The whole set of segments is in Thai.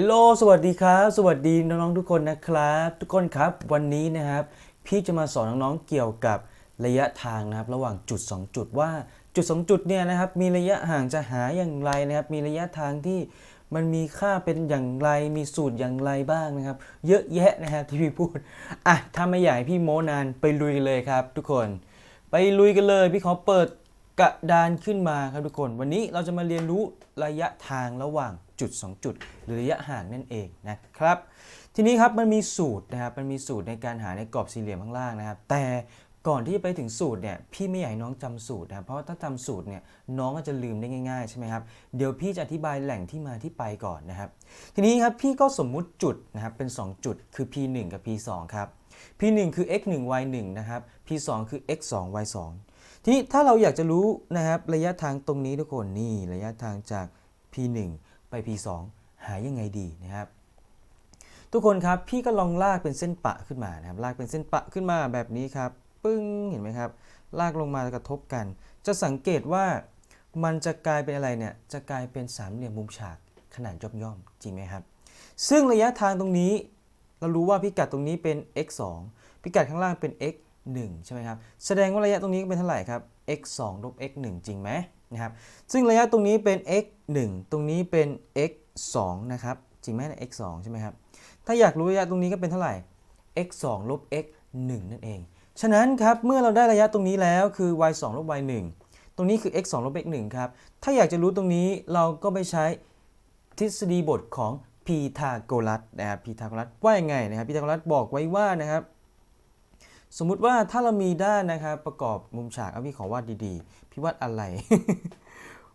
ลโหลสวัสดีครับ สวัสดีน้องๆทุกคนนะครับ ทุกคนครับวันนี้นะครับ พี่จะมาสอนน้องๆเกี่ยวกับระยะทางนะครับ ระหว่างจุด 2 จุดว่าจุด 2 จุดเนี่ยนะครับ มีระยะห่างจะหาอย่างไรนะครับ มีระยะทางที่มันมีค่าเป็นอย่างไรมีสูตรอย่างไรบ้างนะครับ เยอะแยะนะครับที่พี่พูดอะถ้าไม่อยากให้พี่โม้นานไปลุยกันเลยครับ ทุกคน ไปลุยกันเลย พี่ขอเปิด กระดานขึ้นมาครับทุกคน วันนี้เราจะมาเรียนรู้ระยะทางระหว่างจุด 2 จุด หรือระยะห่างนั่นเองนะครับ ทีนี้ครับมันมีสูตรนะครับมันมีสูตรในการหาในกรอบสี่เหลี่ยมข้างล่างนะครับ แต่ก่อนที่จะไปถึงสูตรเนี่ยพี่ไม่อยากให้น้องจำสูตรนะรเพราะว่าถ้าจำสูตรเนี่ยน้องก็จะลืมได้ง่ายๆใช่ไหมครับเดี๋ยวพี่จะอธิบายแหล่งที่มาที่ไปก่อนนะครับ ทีนี้ครับพี่ก็สมมุติจุดนะครับเป็น 2 จุดคือ p1 กับ p2 ครับ p1 คือ x 1 y 1นะครับ p2 คือ x 2 y 2 ทีนี้ถ้าเราอยากจะรู้นะครับระยะทางตรงนี้ทุกคนนี่ระยะทางจาก p1 ไป p2 หายังไงดีนะครับ ทุกคนครับพี่ก็ลองลากเป็นเส้นปะขึ้นมานะครับลากเป็นเส้นปะขึ้นมาแบบนี้ครับปึ้งเห็นไหมครับ ลากลงมากระทบกัน จะสังเกตว่ามันจะกลายเป็นอะไรเนี่ยจะกลายเป็นสามเหลี่ยมมุมฉากขนาดย่อมๆจริงไหมครับ ซึ่งระยะทางตรงนี้ เรารู้ว่าพิกัดตรงนี้เป็น x 2พิกัดข้างล่างเป็น x 1 ใช่ไหมครับ แสดงว่าระยะตรงนี้เป็นเท่าไหร่ครับ x 2ลบ x 1 จริงไหมนะครับ ซึ่งระยะตรงนี้เป็น x 1 ตรงนี้เป็น x 2นะครับ จริงไหมใน x 2ใช่ไหมครับ ถ้าอยากรู้ระยะตรงนี้ก็เป็นเท่าไหร่ x 2ลบ x 1 นั่นเอง ฉะนั้นครับ เมื่อเราได้ระยะตรงนี้แล้วคือ y 2ลบ y 1 ตรงนี้คือ x 2ลบ x 1 ครับ ถ้าอยากจะรู้ตรงนี้เราก็ไปใช้ทฤษฎีบทของพีทาโกรัสนะครับ พีทาโกรัสว่ายังไงนะครับ พีทาโกรัสบอกไว้ว่านะครับ สมมุติว่าถ้าเรามีด้านนะครับประกอบมุมฉากเอาพี่ขอวาดดีๆ พี่วาดอะไร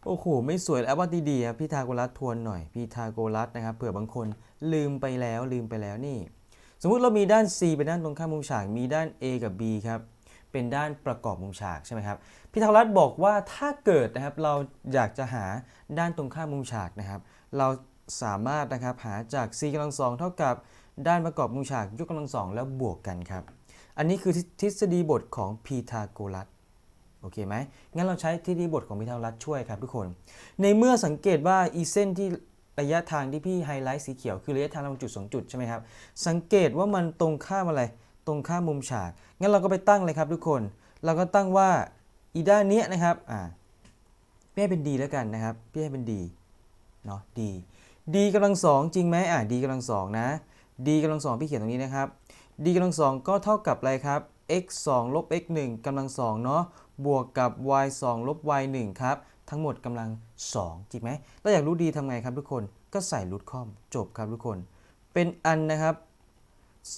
โอ้โห ไม่สวยแล้ววาดดีๆครับพีทาโกรัสทวนหน่อย พีทาโกรัสนะครับเผื่อบางคนลืมไปแล้วลืมไปแล้วนี่ สมมุติเรามีด้าน C เป็นด้านตรงข้ามมุมฉาก มีด้าน A กับ B ครับเป็นด้านประกอบมุมฉากใช่ไหมครับพีทาโกรัสบอกว่าถ้าเกิดนะครับเราอยากจะหาด้านตรงข้ามมุมฉากนะครับ เราสามารถนะครับหาจาก c กำลังสองเท่ากับด้านประกอบมุมฉากยกกำลังสองแล้วบวกกันครับ อันนี้คือทฤษฎีบทของพีทาโกรัสโอเคไหมงั้นเราใช้ทฤษฎีบทของพีทาโกรัสช่วยครับทุกคน ในเมื่อสังเกตว่าอีเส้นที่ระยะทางที่พี่ไฮไลท์สีเขียวคือระยะทางระหว่างจุด2จุดใช่ไหมครับ สังเกตว่ามันตรงข้ามอะไร ตรงข้ามมุมฉาก งั้นเราก็ไปตั้งเลยครับทุกคน เราก็ตั้งว่าอีด้านนี้นะครับอ่าพี่ให้เป็น d แล้วกันนะครับพี่ให้เป็น d เนาะ d d กำลังสองจริงไหมอ่า d กำลังสองนะ d กำลังสองพี่เขียนตรงนี้นะครับ d กำลังสองก็เท่ากับอะไรครับ x 2ลบ x 1กำลังสองเนาะบวกกับ y 2ลบ y 1ครับ ทั้งหมดกำลัง2จริงไหมถ้าอยากรู้ d ทำไงครับทุกคนก็ใส่รูทคอมจบครับทุกคน เป็นอันนะครับ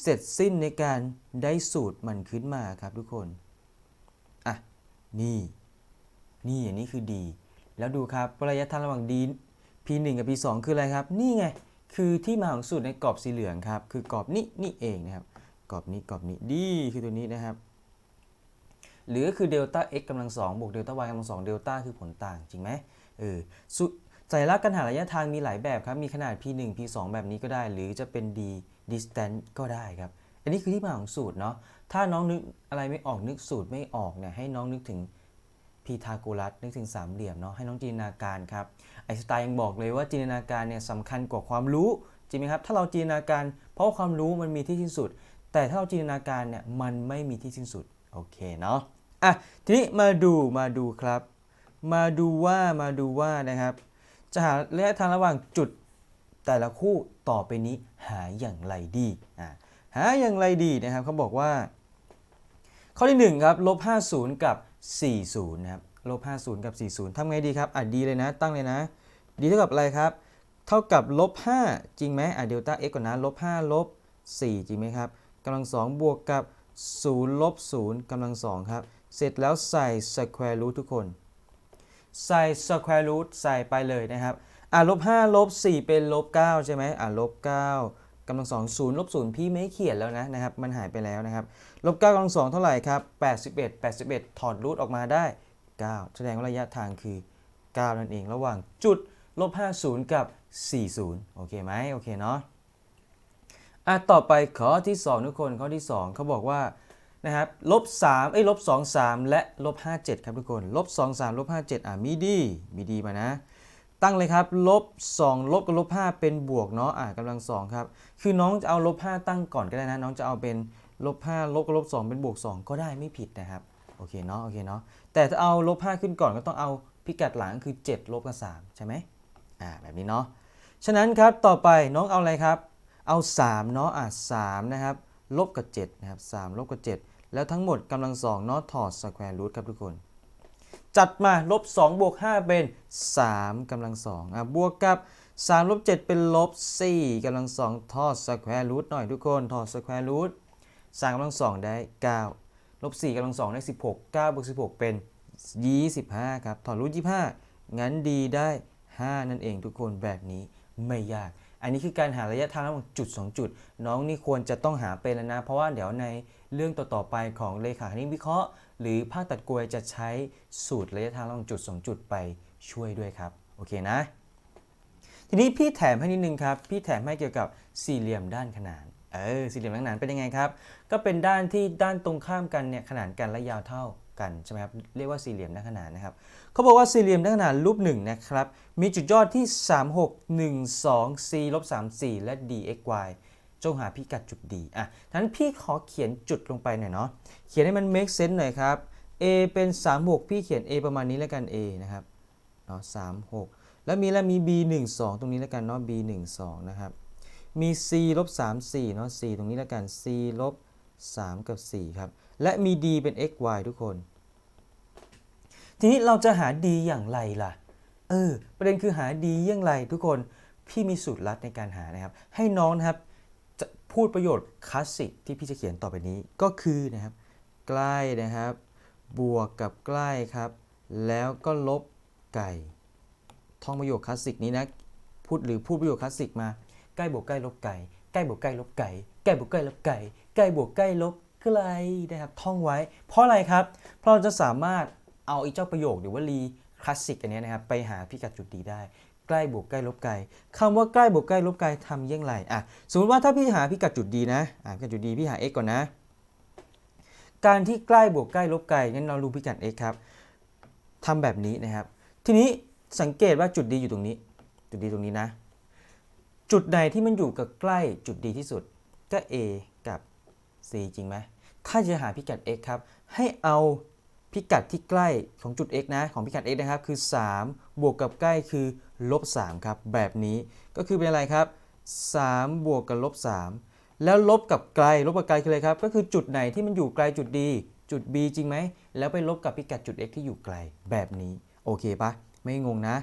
เสร็จสิ้นในการได้สูตรมันขึ้นมาครับทุกคนอะนี่นี่อันนี้คือ d แล้วดูครับระยะทางระหว่าง d p1 กับ p2 คืออะไรครับ นี่ไง คือที่มาของสูตรในกรอบสีเหลืองครับ คือกรอบนี้นี่เองนะครับ กรอบนี้กรอบนี้ดีคือตัวนี้นะครับ หรือก็คือเดลต้า x กำลังสองบวกเดลต้า y กำลังสองเดลต้าคือผลต่างจริงไหมเออสุสัญลักษณ์การหาระยะทางมีหลายแบบครับ มีขนาด p1 p2 แบบนี้ก็ได้ หรือจะเป็น d distance ก็ได้ครับ อันนี้คือที่มาของสูตรเนาะ ถ้าน้องนึกอะไรไม่ออกนึกสูตรไม่ออกเนี่ยให้น้องนึกถึงพีทาโกรัสนึกถึงสามเหลี่ยมเนาะให้น้องจินตนาการครับไอสไตน์ยังบอกเลยว่าจินตนาการเนี่ยสำคัญกว่าความรู้จริงไหมครับถ้าเราจินตนาการเพราะความรู้มันมีที่สิ้นสุด แต่ถ้าเราจินตนาการเนี่ยมันไม่มีที่สิ้นสุด โอเคเนาะอะทีนี้มาดูมาดูครับ มาดูว่ามาดูว่านะครับ จะหาระยะทางระหว่างจุดแต่ละคู่ต่อไปนี้หาอย่างไรดีอ่าหาอย่างไรดีนะครับเขาบอกว่า ข้อที่ 1 ครับลบ50 กับ 40นะครับลบ50 กับ 40ทำไงดีครับอะดีเลยนะ ตั้งเลยนะ ดีเท่ากับอะไรครับ เท่ากับลบ5จริงไหมอะเดลต้า x ก่อนนะลบ5ลบ4จริงไหมครับ กำลัง2บวกกับ0ลบ0กำลัง2ครับ เสร็จแล้วใส่ square root ทุกคน ใส่ square root ใส่ไปเลยนะครับ อะลบ5ลบ4เป็นลบ9ใช่ไหมอะลบ9กำลังสองศูนย์ลบศูนย์พี่ไม่เขียนแล้วนะนะครับ มันหายไปแล้วนะครับ ลบ9กำลังสองเท่าไหร่ครับ 81 81 ถอดรูทออกมาได้ 9 แสดงว่าระยะทางคือ 9 นั่นเอง ระหว่างจุดลบ50 กับ 40 โอเคไหมโอเคเนาะ อะต่อไปข้อที่ 2 ทุกคนข้อที่ 2เขาบอกว่านะครับลบ3เอ้ยลบ2 3และลบ57ครับทุกคนลบ2 3ลบ57อะมีดีมีดีมานะ ตั้งเลยครับลบ2ลบกับลบ5เป็นบวกเนาะอ่ากำลังสองครับ คือน้องจะเอาลบ5ตั้งก่อนก็ได้นะ น้องจะเอาเป็นลบ5ลบกับลบ2เป็นบวก2ก็ได้ไม่ผิดนะครับโอเคเนาะโอเคเนาะแต่ถ้าเอาลบ5ขึ้นก่อนก็ต้องเอาพิกัดหลังคือ7ลบกับ3ใช่ไหมอ่าแบบนี้เนาะฉะนั้นครับต่อไปน้องเอาอะไรครับ เอา 3 เนาะอะ3นะครับ ลบกับ7นะครับ3ลบกับ 7 แล้วทั้งหมดกำลังสองเนาะถอดสแควร์รูทครับทุกคน จัดมาลบ2บวก5เป็น 3กำลังสองอะบวกกับ3ลบ7เป็นลบ4กำลังสองถอดสแควร์รูทหน่อยทุกคนถอดสแควร์รูท3กำลังสองได้ 9 ลบ4กำลังสองได้ 16 9บวก16 เป็น 25 ครับ ถอดรูท25 งั้นดีได้ 5 นั่นเองทุกคนแบบนี้ไม่ยาก อันนี้คือการหาระยะทางระหว่างจุด 2 จุด น้องนี่ควรจะต้องหาเป็นแล้วนะ เพราะว่าเดี๋ยวในเรื่องต่อๆไปของเลขาคณิตวิเคราะห์ หรือภาคตัดกลวยจะใช้สูตรระยะทางระหว่างจุด 2 จุดไปช่วยด้วยครับ โอเคนะ ทีนี้พี่แถมให้นิดนึงครับ พี่แถมให้เกี่ยวกับสี่เหลี่ยมด้านขนาน เออ สี่เหลี่ยมด้านขนานเป็นยังไงครับ ก็เป็นด้านที่ด้านตรงข้ามกันเนี่ยขนานกันและยาวเท่า กันใช่ไหมครับเรียกว่าสี่เหลี่ยมด้านขนานนะครับเขาบอกว่าสี่เหลี่ยมด้านขนานรูปหนึ่งนะครับมีจุดยอดที่ 3 6 1 2 c ลบ3 4 และ d x y จงหาพิกัดจุด D อะนั้นพี่ขอเขียนจุดลงไปหน่อยเนาะเขียนให้มัน make sense หน่อยครับ a เป็น 3 6 พี่เขียน a ประมาณนี้แล้วกัน a นะครับเนาะ3 6 แล้วมีแล้วมี b 1 2 ตรงนี้แล้วกันเนาะ b 1 2นะครับมี c ลบ3 4เนาะ c ตรงนี้แล้วกัน c ลบ3 กับ 4 ครับ และมี d เป็น x y ทุกคน ทีนี้เราจะหา d อย่างไรล่ะ เออ ประเด็นคือหา d อย่างไรทุกคน พี่มีสูตรลัดในการหานะครับ ให้น้องนะครับจะพูดประโยชน์คลาสสิกที่พี่จะเขียนต่อไปนี้ ก็คือนะครับ ใกล้นะครับ บวกกับใกล้ครับ แล้วก็ลบไก่ ท่องประโยคคลาสสิกนี้นะ พูดหรือพูดประโยคคลาสสิกมา ใกล้บวกใกล้ลบไก่ ใกล้บวกใกล้ลบไก่ ใกล้บวกใกล้ลบไก่ ใกล้บวกใกล้ลบ ไกลนะครับท่องไว้ เพราะอะไรครับ เพราะเราจะสามารถเอาไอ้เจ้าประโยคหรือวลีคลาสสิกอันนี้นะครับไปหาพิกัดจุดดีได้ ใกล้บวกใกล้ลบไกลคำว่าใกล้บวกใกล้ลบไกลทำเยี่ยงไรอะสมมติว่าถ้าพี่หาพิกัดจุดดีนะอะพิกัดจุดดีพี่หา x ก่อนนะ การที่ใกล้บวกใกล้ลบไกลงั้นเรารู้พิกัด x ครับทำแบบนี้นะครับ ทีนี้สังเกตว่าจุดดีอยู่ตรงนี้ จุดดีตรงนี้นะ จุดใดที่มันอยู่กับใกล้จุดดีที่สุดก็ a c จริงไหมถ้าจะหาพิกัด x ครับ ให้เอาพิกัดที่ใกล้ของจุด x นะ ของพิกัด x นะครับ คือ 3 บวกกับใกล้คือลบ3ครับ แบบนี้ก็คือเป็นอะไรครับ 3 บวกกับลบ3แล้วลบกับไกล ลบกับไกลคืออะไรครับ ก็คือจุดไหนที่มันอยู่ไกลจุดดีจุด b จริงไหม แล้วไปลบกับพิกัดจุด x ที่อยู่ไกล แบบนี้ โอเคปะ ไม่งงนะ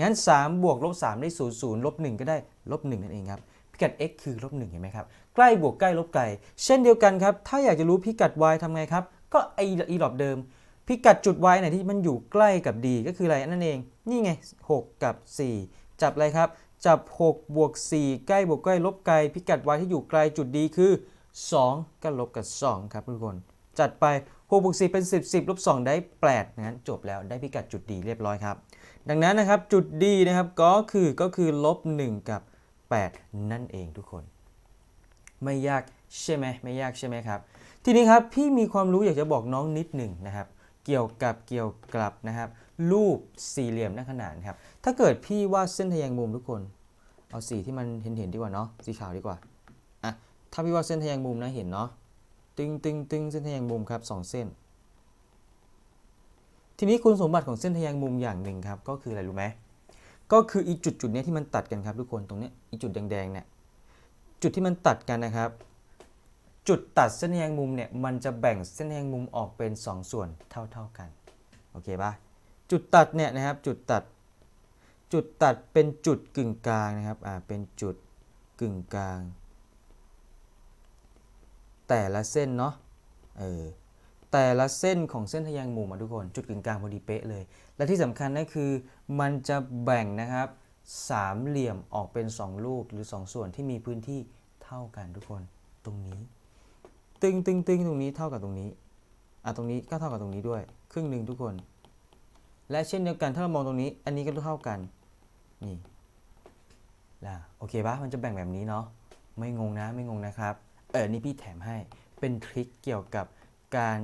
งั้น 3 บวกลบ3ได้ 0 0 ลบ1ก็ได้ ลบ1นั่นเองครับ พิกัด x คือลบ1เห็นไหมครับ ล้บวกใกล้ลบไกล เช่นเดียวกันครับ ถ้าอยากจะรู้พิกัด y ทำไงครับ ก็ไออีหลอบเดิม พิกัดจุด y ไหนที่มันอยู่ใกล้กับ d ก็คืออะไรนั่นเอง นี่ไง 6 กับ 4 จับอะไรครับ จับ 6 บวก 4 ใกล้บวกใกล้ลบไกล พิกัด y ที่อยู่ไกลจุด d คือ 2 ก็ลบกับ 2 ครับทุกคน จัดไป6บวก4เป็น 10 10ลบ2ได้8งั้นจบแล้วได้พิกัดจุด d เรียบร้อยครับ ดังนั้นนะครับจุด d นะครับก็คือก็คือลบ1กับ 8 นั่นเองทุกคน ไม่ยากใช่ไหมไม่ยากใช่ไหมครับ ทีนี้ครับพี่มีความรู้อยากจะบอกน้องนิดหนึ่งนะครับ เกี่ยวกับเกี่ยวกับนะครับ รูปสี่เหลี่ยมหน้าขนานครับ ถ้าเกิดพี่วาดเส้นทะแยงมุมทุกคน เอาสีที่มันเห็นเห็นๆดีกว่าเนาะสีขาวดีกว่าอะถ้าพี่วาดเส้นทะแยงมุมนะเห็นเนาะตึงตึงตึงเส้นทะแยงมุมครับสองเส้น ทีนี้คุณสมบัติของเส้นทะแยงมุมอย่างหนึ่งครับก็คืออะไรรู้ไหมก็คืออีจุดจุดนี้ที่มันตัดกันครับทุกคนตรงเนี้ยอีจุดแดงๆเนี่ย จุดที่มันตัดกันนะครับ จุดตัดเส้นแยงมุมเนี่ยมันจะแบ่งเส้นแยงมุมออกเป็น 2 ส่วนเท่าๆกันโอเคปะจุดตัดเนี่ยนะครับจุดตัดจุดตัดเป็นจุดกึ่งกลางนะครับอ่าเป็นจุดกึ่งกลาง แต่ละเส้นเนาะเออแต่ละเส้นของเส้นทะแยงมุมอะทุกคน จุดกึ่งกลางพอดีเป๊ะเลย และที่สำคัญนั่นคือมันจะแบ่งนะครับ สามเหลี่ยมออกเป็น2ลูกหรือ2ส่วนที่มีพื้นที่เท่ากันทุกคนตรงนี้ ตึงตึงตึงตรงนี้เท่ากับตรงนี้อะตรงนี้ก็เท่ากับตรงนี้ด้วย ครึ่งหนึ่งทุกคน และเช่นเดียวกันถ้าเรามองตรงนี้ อันนี้ก็เท่ากันนี่ล่ะโอเคปะมันจะแบ่งแบบนี้เนาะไม่งงนะไม่งงนะครับเออนี่พี่แถมให้เป็นทริคเกี่ยวกับการ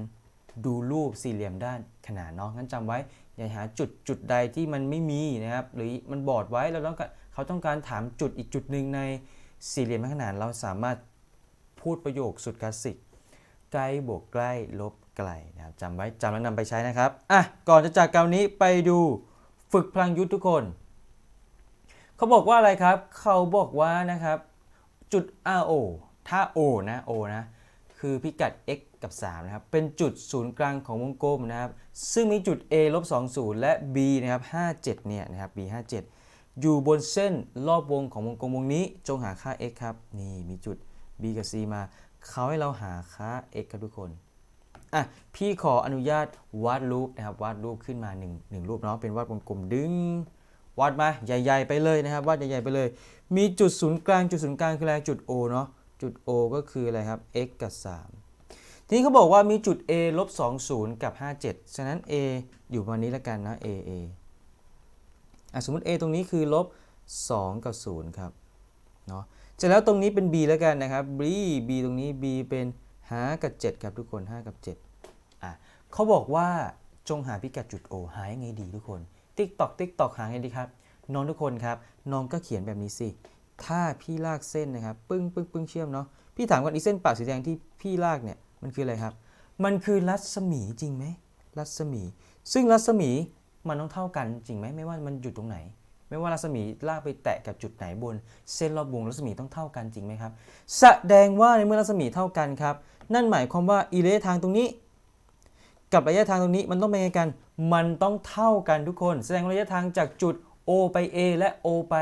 ดูรูปสี่เหลี่ยมด้านขนานเนาะงั้นจำไว้ อย่าหาจุดจุดใดที่มันไม่มีนะครับ หรือมันบอดไว้แล้วต้องเขาต้องการถามจุดอีกจุดหนึ่งในสี่เหลี่ยมด้านขนานเราสามารถพูดประโยคสุดคลาสสิกใกล้บวกใกล้ลบไกลนะครับจำไว้จำแล้วนำไปใช้นะครับอะก่อนจะจากการนี้ไปดูฝึกพลังยุทธทุกคน เขาบอกว่าอะไรครับ เขาบอกว่านะครับจุด RO ถ้า O นะ O นะ คือพิกัด x กับ 3 นะครับ เป็นจุดศูนย์กลางของวงกลมนะครับ ซึ่งมีจุด a ลบ20 และ b นะครับ57 เนี่ยนะครับ b 57 อยู่บนเส้นรอบวงของวงกลมวงนี้ จงหาค่า x ครับ นี่มีจุด b กับ c มา เขาให้เราหาค่า x ครับทุกคน อะ พี่ขออนุญาตวาดรูปนะครับ วาดรูปขึ้นมา1งรูปเนาะ เป็นวาดวงกลมดึง วาดมาใหญ่ ๆ ไปเลยนะครับ วาดใหญ่ๆไปเลย มีจุดศูนย์กลาง จุดศูนย์กลางคืออะไร จุด O เนาะ จุด O ก็คืออะไรครับ x กับ 3 ทีนี้เขาบอกว่ามีจุด a ลบ20 กับ 57 ฉะนั้น a อยู่ประมาณนี้แล้วกันนะ a a อะสมมติ a ตรงนี้คือลบ 2 กับ 0 ครับเนาะเสร็จแล้วตรงนี้เป็น b แล้วกันนะครับ b b ตรงนี้ b เป็น5กับ 7 ครับทุกคน 5 กับ 7อะเขาบอกว่าจงหาพิกัดจุด O หายังไงดีทุกคน ติ๊กตอกติ๊กตอกหาไงดีครับ น้องทุกคนครับ น้องก็เขียนแบบนี้สิ ถ้าพี่ลากเส้นนะครับ ปึ้งปึ้งปึ้งเชื่อมเนาะ พี่ถามก่อนอีเส้นปากสีแดงที่พี่ลากเนี่ย มันคืออะไรครับ มันคือรัศมีจริงไหมรัศมี ซึ่งรัศมีมันต้องเท่ากันจริงไหมไม่ว่ามันอยู่ตรงไหน ไม่ว่ารัศมีลากไปแตะกับจุดไหนบน เส้นรอบวงรัศมีต้องเท่ากันจริงไหมครับ แสดงว่าในเมื่อรัศมีเท่ากันครับ นั่นหมายความว่าอีระยะทางตรงนี้ กับระยะทางตรงนี้มันต้องเป็นไงกัน มันต้องเท่ากันทุกคน แสดงระยะทางจากจุด O ไป A และ O ไป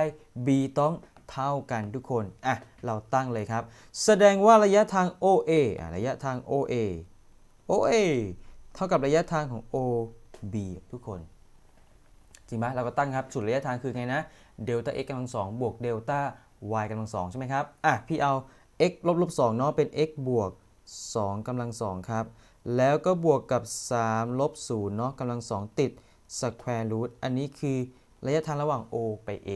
B ต้อง เท่ากันทุกคน อะ เราตั้งเลยครับ แสดงว่าระยะทาง OA อะระยะทาง OA OA เท่ากับระยะทางของ OB ทุกคน จริงไหมเราก็ตั้งครับสุดรระยะทางคือไงนะเดลต้า x กำลังสองบวกเดลต้า y กำลังสองใช่ไหมครับ อะ พี่เอา x ลบลบสองเนาะเป็น x บวก2กำลังสองครับ แล้วก็บวกกับ3ลบ0เนาะกำลังสองติด square root อันนี้คือระยะทางระหว่าง O ไป A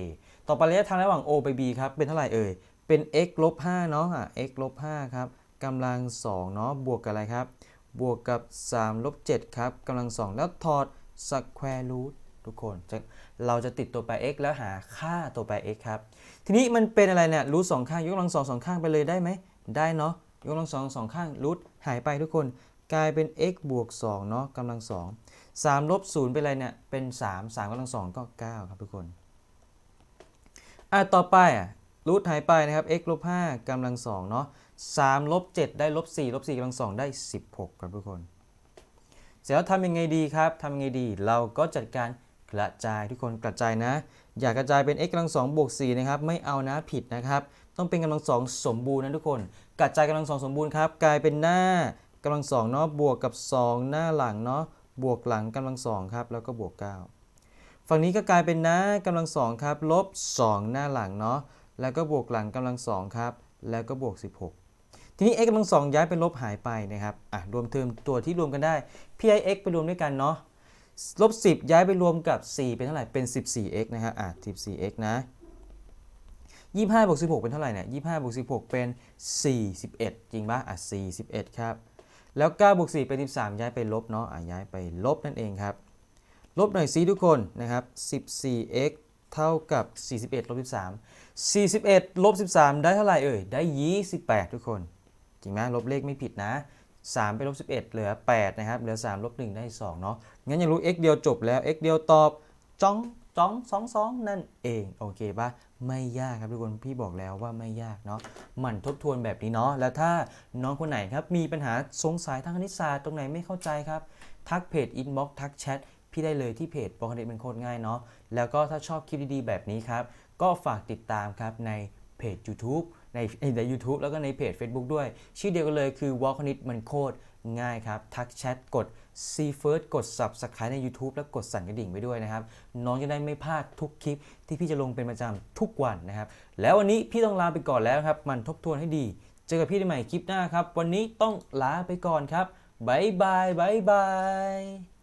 ต่อไประยะทางระหว่าง O ไป B ครับ เป็นเท่าไหร่เอ่ย เป็น x ลบ5เนาะอะ x ลบ5ครับกำลัง2เนาะ บวกกับอะไรครับ บวกกับ3ลบ7ครับกำลัง 2 แล้วถอด square root ทุกคน เราจะติดตัวแปร x แล้วหาค่าตัวแปร x ครับ ทีนี้มันเป็นอะไรเนี่ยรูทสองข้าง ยกกำลังสองสองข้างไปเลยได้ไหม ได้เนาะ ยกกำลังสองสองข้างรูทหายไปทุกคน กลายเป็น x บวก2เนาะกำลัง2 3ลบ0เป็นอะไรเนี่ย เป็น 3 3กำลัง2ก็ 9 ครับทุกคน อะต่อไปอะรูทหายไปนะครับ x ลบ5กำลัง2เนาะ3ลบ7ได้ลบ4ลบ4กำลัง2ได้ 16 ครับทุกคน เสร็จแล้วทำยังไงดีครับทำยังไงดี เราก็จัดการกระจายทุกคนกระจายนะ อยากกระจายเป็น x กำลัง2บวก4นะครับ ไม่เอานะผิดนะครับ ต้องเป็นกำลังสองสมบูรณ์นะทุกคน กระจายกำลังสองสมบูรณ์ครับ กลายเป็นหน้ากำลังสองเนาะบวกกับ 2 หน้าหลังเนาะบวกหลังกำลังสองครับแล้วก็บวก 9 ฝั่งนี้ก็กลายเป็นน้ากำลังสองครับลบ 2 หน้าหลังเนาะแล้วก็บวกหลังกำลังสองครับแล้วก็บวก 16 ทีนี้ x กำลังสองย้ายเป็นลบหายไปนะครับอะรวมเทอมตัวที่รวมกันได้ pix ไปรวมด้วยกันเนาะลบ 10 ย้ายไปรวมกับ 4 เป็นเท่าไหร่ เป็น 14x นะครับอะ 14x นะ 25บวก16 เป็นเท่าไหร่เนี่ย25บวก16 เป็น 41 จริงปะอะ41 ครับ แล้ว9บวก4เป็น 13 ย้ายไปลบเนาะอะย้ายไปลบนั่นเองครับ ลบหน่อยซิทุกคนนะครับ 14x เท่ากับ 41ลบ13 41ลบ13 ได้เท่าไหร่เอ่ย ได้ 28 ทุกคน จริงไหมลบเลขไม่ผิดนะ 3 ไปลบ11 เหลือ 8 นะครับ เหลือ 3 ลบ 1 ได้ 2 เนาะ งั้นอย่ารู้ x เดียวจบแล้ว x เดียวตอบจ้องจ้องสองสองนั่นเอง โอเคปะไม่ยากครับทุกคน พี่บอกแล้วว่าไม่ยากเนาะหมั่นทบทวนแบบนี้เนาะ แล้วถ้าน้องคนไหนครับ มีปัญหาสงสัยทางคณิตศาสตร์ตรงไหนไม่เข้าใจครับ ทักเพจ inbox ทักแชท พี่ได้เลยที่เพจปอคณิตเป็นโคตรง่ายเนาะแล้วก็ถ้าชอบคลิปดีๆ แบบนี้ครับ ก็ฝากติดตามครับในเพจ YouTube ในใน u t u b e แล้วก็ในเพจ Facebook ด้วย ชื่อเดียวกันเลยคือวอลคณิตมันโคตรง่ายครับ ทักแชทกด C First กด Subscribe ใน YouTube แล้วกดสั่นกระดิ่งไว้ด้วยนะครับ น้องจะได้ไม่พลาดทุกคลิปที่พี่จะลงเป็นประจำทุกวันนะครับ แล้ววันนี้พี่ต้องลาไปก่อนแล้วครับ มันทบทวนให้ดี เจอกับพี่ได้ใหม่คลิปหน้าครับ วันนี้ต้องลาไปก่อนครับบายบายบายบาย